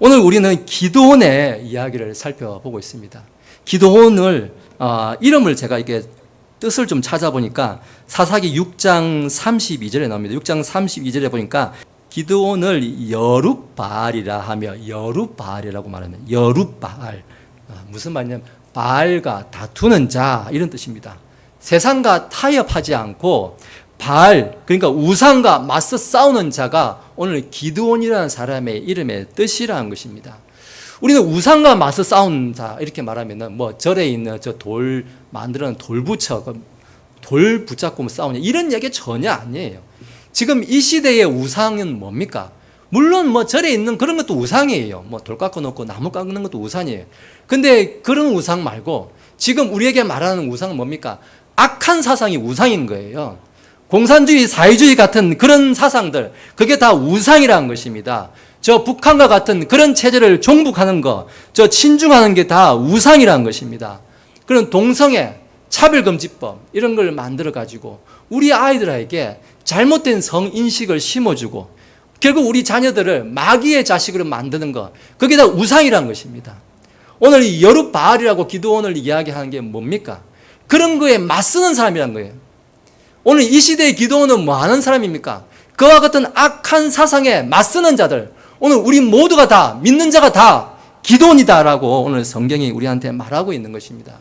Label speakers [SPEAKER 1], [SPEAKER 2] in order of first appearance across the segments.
[SPEAKER 1] 오늘 우리는 기도원의 이야기를 살펴보고 있습니다. 기도원을 어, 이름을 제가 이게 뜻을 좀 찾아보니까 사사기 6장 32절에 나옵니다. 6장 32절에 보니까 기드온을 여룻바알이라 하며 여룻바알이라고 말하는 여룻바알 아, 무슨 말이냐면 바알과 다투는 자 이런 뜻입니다. 세상과 타협하지 않고 바알 그러니까 우상과 맞서 싸우는 자가 오늘 기드온이라는 사람의 이름의 뜻이라는 것입니다. 우리는 우상과 맞서 싸우는 자 이렇게 말하면은 뭐 절에 있는 저 돌 만드는 돌 붙여 그돌 붙잡고 뭐 싸우냐 이런 얘기 전혀 아니에요. 지금 이 시대의 우상은 뭡니까? 물론 뭐 절에 있는 그런 것도 우상이에요. 뭐 돌 깎아 놓고 나무 깎는 것도 우상이에요. 근데 그런 우상 말고 지금 우리에게 말하는 우상은 뭡니까? 악한 사상이 우상인 거예요. 공산주의, 사회주의 같은 그런 사상들, 그게 다 우상이라는 것입니다. 저 북한과 같은 그런 체제를 종북하는 거, 저 친중하는 게 다 우상이라는 것입니다. 그런 동성애, 차별금지법, 이런 걸 만들어가지고 우리 아이들에게 잘못된 성인식을 심어주고 결국 우리 자녀들을 마귀의 자식으로 만드는 것, 그게 다 우상이라는 것입니다. 오늘 이 여룻바알이라고 기도원을 이야기하는 게 뭡니까? 그런 거에 맞서는 사람이란 거예요. 오늘 이 시대의 기도원은 뭐 하는 사람입니까? 그와 같은 악한 사상에 맞서는 자들, 오늘 우리 모두가 다, 믿는 자가 다 기도원이다라고 오늘 성경이 우리한테 말하고 있는 것입니다.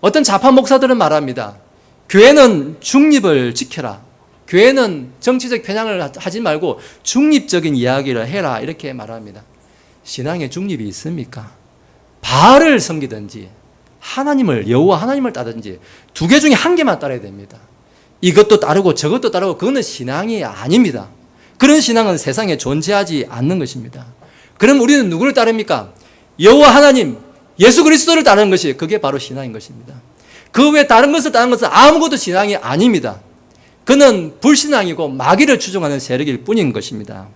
[SPEAKER 1] 어떤 자파 목사들은 말합니다. 교회는 중립을 지켜라. 교회는 정치적 편향을 하지 말고 중립적인 이야기를 해라. 이렇게 말합니다. 신앙에 중립이 있습니까? 바알을 섬기든지 하나님을 여호와 하나님을 따든지 두 개 중에 한 개만 따라야 됩니다. 이것도 따르고 저것도 따르고 그거는 신앙이 아닙니다. 그런 신앙은 세상에 존재하지 않는 것입니다. 그럼 우리는 누구를 따릅니까? 여호와 하나님, 예수 그리스도를 따르는 것이 그게 바로 신앙인 것입니다. 그 외 다른 것을 따르는 것은 아무것도 신앙이 아닙니다. 그는 불신앙이고 마귀를 추종하는 세력일 뿐인 것입니다.